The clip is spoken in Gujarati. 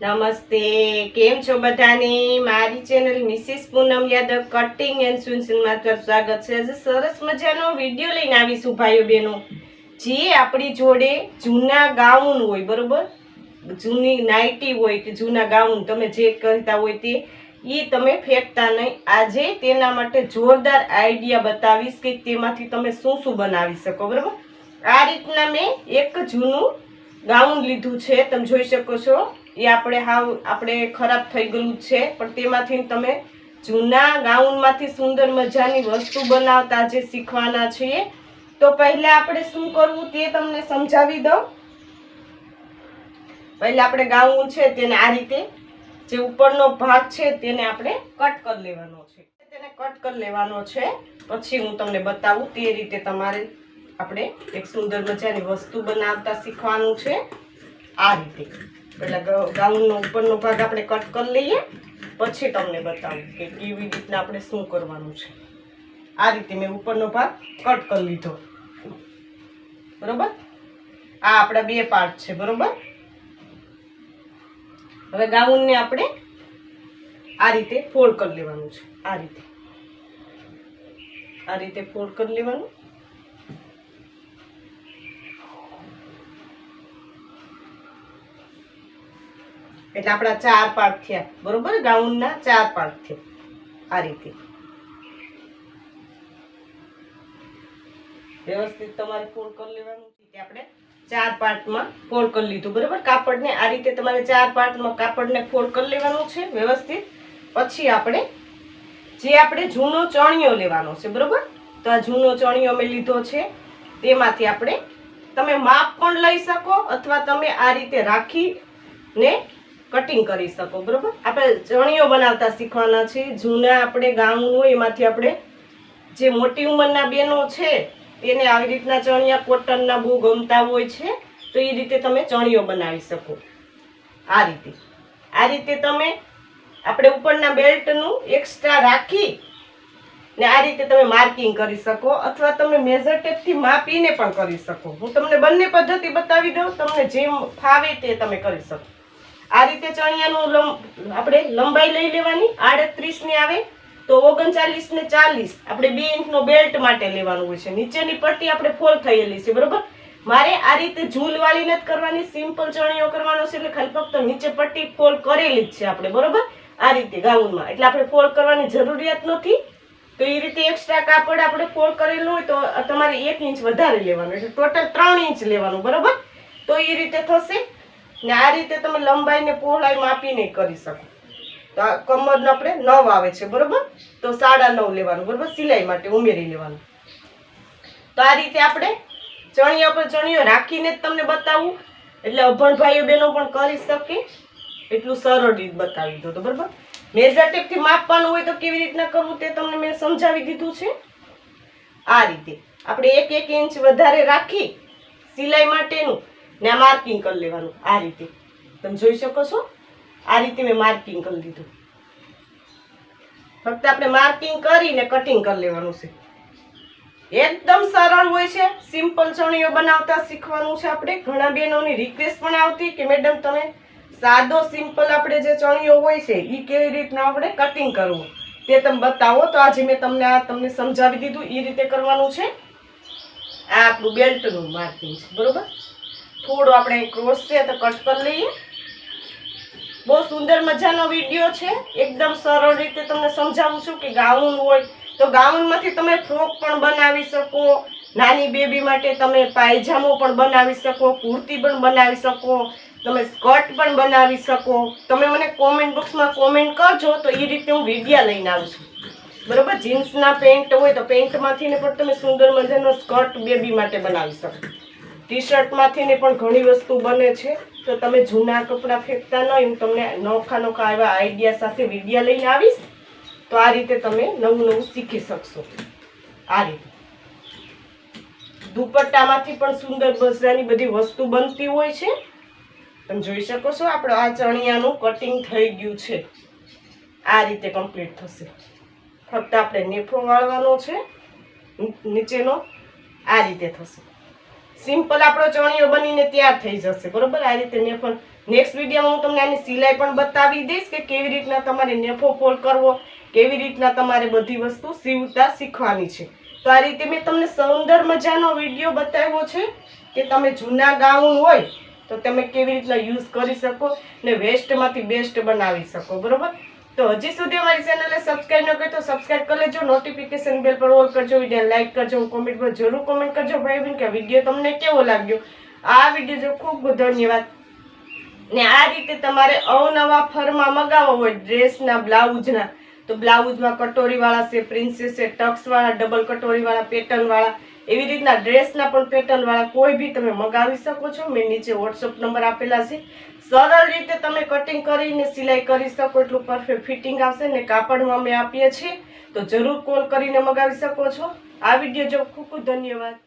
નમસ્તે, કેમ છો બધાને? મારી channel Mrs Poonam Yadav cutting and સુનસનમાં તમારું સ્વાગત છે. આજે સરસ મજાનો વીડિયો લઈને આવીશું ભાઈઓ બહેનો. જે આપણી જોડે જૂના ગાઉન હોય, બરોબર? જૂની નાઇટી હોય કે જૂના ગાઉન, તમે જે કહેતા હોય તે એ તમે ફેંકતા નહીં. આજે તેના માટે જોરદાર આઈડિયા બતાવીશ કે તેમાંથી તમે શું શું બનાવી શકો, બરાબર? આ રીતના મેં એક જૂનું ગાઉન લીધું છે, તમે જોઈ શકો છો. એ આપણે હાવ, આપણે ખરાબ થઈ ગયું છે, પણ તેમાંથી તમે જૂના ગાઉનમાંથી સુંદર મજાની વસ્તુ બનાવતા જે શીખવાના છીએ. તો પહેલાં આપણે શું કરવું તે તમને સમજાવી દઉં. પહેલાં આપણે ગાઉન છે તેને આ રીતે જે ઉપરનો ભાગ છે તેને આપણે કટ કરી લેવાનો છે. તેને કટ કરી લેવાનો છે. પછી હું તમને બતાવું તે રીતે તમારે આપણે એક સુંદર મજાની વસ્તુ બનાવતા શીખવાનું છે. આ રીતે. એટલે ગાઉનનો ઉપરનો ભાગ આપણે કટ કરી લઈએ. પછી તમને બતાવું કે કેવી રીતના આપણે શું કરવાનું છે. આ રીતે મેં ઉપરનો ભાગ કટ કરી લીધો. બરોબર? આ આપણા બે પાર્ટ છે. બરોબર? હવે ગાઉનને આપણે આ રીતે ફોલ્ડ કરી લેવાનું છે. આ રીતે. આ રીતે ફોલ્ડ કરી લેવાનું. એટલે આપણા ચાર પાર્ટ થયા. બરોબર? ગાઉનના ચાર પાર્ટ થયા. આ રીતે. વ્યવસ્થિત તમારે ફોલ્ડ કરી લેવાનું આપણે ચાર પાર્ટમાં ફોલ્ડ કરી લીધું, બરાબર? કાપડને આ રીતે તમારે ચાર પાર્ટમાં કાપડને ફોલ્ડ કરી લેવાનું છે, વ્યવસ્થિત. પછી આપણે જે આપણે જૂનો ચણિયો લેવાનો છે, બરાબર? તો આ જૂનો ચણિયો મેં લીધો છે, તેમાંથી આપણે તમે માપ પણ લઈ શકો અથવા તમે આ રીતે રાખીને કટિંગ કરી શકો, બરાબર? આપણે ચણિયો બનાવતા શીખવાના છે જૂના આપણે ગાઉન હોય એમાંથી આપણે જે મોટી ઉંમરના બહેનો છે તેને આવી રીતના ચણિયા કોટનના બહુ ગમતા હોય છે, તો એ રીતે તમે ચણિયો બનાવી શકો. આ રીતે. આ રીતે તમે આપણે ઉપરના બેલ્ટનું એક્સ્ટ્રા રાખી ને આ રીતે તમે માર્કિંગ કરી શકો અથવા તમે મેઝર ટેપથી માપીને પણ કરી શકો. હું તમને બંને પદ્ધતિ બતાવી દઉં, તમને જેમ ફાવે તે તમે કરી શકો. આ રીતે ચણિયાનું લંબ આપણે લંબાઈ લઈ લેવાની, આડત્રીસની આવે તો ઓગણચાલીસ ને ચાલીસ આપણે બે ઇંચનો બેલ્ટ માટે લેવાનું હોય છે. નીચેની પટ્ટી આપણે ફોલ થયેલી છે, બરોબર? મારે આ રીતે ઝૂલવાળી નથી કરવાની સિમ્પલ ચણીઓ કરવાનો છે એટલે ખાલી ફક્ત નીચે પટ્ટી ફોલ કરેલી જ છે આપણે, બરોબર? આ રીતે ગાઉનમાં. એટલે આપણે ફોલ કરવાની જરૂરિયાત નથી. તો એ રીતે એક્સ્ટ્રા કાપડ આપણે ફોલ્ડ કરેલું હોય તો તમારે એક ઇંચ વધારે લેવાનું, એટલે ટોટલ ત્રણ ઇંચ લેવાનું, બરોબર? તો એ રીતે થશે. ને આ રીતે તમે લંબાઈ ને પહોળાઈ માપીને કરી શકો. કમરનો આપણે નવ આવે છે, બરોબર? તો સાડા નવ લેવાનું, બરોબર? સિલાઈ માટે ઉમેરી લેવાનું. તો આ રીતે આપણે ચણિયા પર ચણિયો રાખીને જ તમને બતાવું. એટલે અભણ ભાઈઓ બહેનો પણ કરી શકે. એટલું સરળ રીત બતાવી દો તો બરોબર? મેજર ટેપથી માપવાનું હોય તો કેવી રીતના કરવું તે તમને મેં સમજાવી દીધું છે. આ રીતે આપણે એક એક ઇંચ વધારે રાખી સિલાઈ માટેનું ને માર્કિંગ કરી લેવાનું, આ રીતે. તમે જોઈ શકો છો? આ રીતે મેં માર્કિંગ કરી દીધું ફક્ત આપણે માર્કિંગ કરીને કટિંગ કરી લેવાનું છે. એકદમ સરળ હોય છે. સિમ્પલ ચણિયો બનાવતા શીખવાનું છે આપણે. ઘણા બહેનોની રિક્વેસ્ટ પણ આવતી કે મેડમ, તમે સાદો સિમ્પલ આપણે જે ચણિયો હોય છે એ કેવી રીતના આપણે કટિંગ કરવું? તે તમે બતાવો. તો આજે મેં તમને આ તમને સમજાવી દીધું. એ રીતે કરવાનું છે. આ આપણું બેલ્ટનું માર્કિંગ છે. બરોબર? થોડું આપણે ક્રોસ છે તો કટ કરી લઈએ. બહુ સુંદર મજાનો વીડિયો છે. એકદમ સરળ રીતે તમને સમજાવું છું કે ગાઉન હોય તો ગાઉનમાંથી તમે ફ્રોક પણ બનાવી શકો, નાની બેબી માટે તમે પાયજામો પણ બનાવી શકો, કુર્તી પણ બનાવી શકો, તમે સ્કર્ટ પણ બનાવી શકો. તમે મને કોમેન્ટ બોક્સમાં કોમેન્ટ કરજો તો એ રીતે હું વિડીયા લઈને આવું છું. બરોબર? જીન્સના પેન્ટ હોય તો પેન્ટમાંથી ને પણ તમે સુંદર મજાનો સ્કર્ટ બેબી માટે બનાવી શકો. ટી શર્ટમાંથી ને પણ ઘણી વસ્તુ બને છે. તો તમે જૂના કપડાં ફેંકતા નહીં હું તમને નોખા નોખા એવા આઈડિયા સાથે વિડીયા લઈને આવીશ, તો આ રીતે તમે નવું નવું શીખી શકશો. આ રીતે. દુપટ્ટામાંથી પણ સુંદર બસરાની બધી વસ્તુ બનતી હોય છે. તમે જોઈ શકો છો આપણે આ ચણિયાનું કટિંગ થઈ ગયું છે. આ રીતે કમ્પ્લીટ થશે. ફક્ત આપણે નેફો વાળવાનો છે. નીચેનો આ રીતે થશે. સિમ્પલ આપણો ચણિયો બનીને તૈયાર થઈ જશે, બરોબર? આ રીતે નેફો નેક્સ્ટ વિડીયોમાં હું તમને આની સિલાઈ પણ બતાવી દઈશ કે કેવી રીતના તમારે નેફો ફોલ્ડ કરવો, કેવી રીતના તમારે બધી વસ્તુ સીવતા શીખવાની છે. તો આ રીતે મેં તમને સુંદર મજાનો વીડિયો બતાવ્યો છે કે તમે જૂના ગાઉન હોય તો તમે કેવી રીતના યુઝ કરી શકો ને વેસ્ટમાંથી બેસ્ટ બનાવી શકો, બરોબર? તો હજી સુધી અમારી ચેનલને સબસ્ક્રાઇબ ન કરી તો સબસ્ક્રાઇબ કરી લેજો. નોટિફિકેશન બેલ પર ઓલ કરજો. વીડિયો લાઈક કરજો. કોમેન્ટ પર જરૂર કોમેન્ટ કરજો. ભાઈ બહેન, કે વીડિયો તમને કેવો લાગ્યો? આ વીડિયો જો ખૂબ ધન્યવાદ. ને આ રીતે તમારે અવનવા ફરમાં મગાવવા હોય ડ્રેસના, બ્લાઉઝના, તો બ્લાઉઝમાં કટોરીવાળા છે, પ્રિન્સેસ છે, ટક્સવાળા, ડબલ કટોરીવાળા, પેટર્નવાળા એવી રીતના ડ્રેસના પણ પેટર્નવાળા કોઈ બી તમે મગાવી શકો છો. મેં નીચે વોટ્સઅપ નંબર આપેલા છે. સરળ રીતે તમે કટિંગ કરીને સિલાઈ કરી શકો, એટલું પરફેક્ટ ફિટિંગ આવશે ને કાપડમાં અમે આપીએ છીએ. તો જરૂર કોલ કરીને મગાવી શકો છો. આ વીડિયો જો ખૂબ ખૂબ ધન્યવાદ.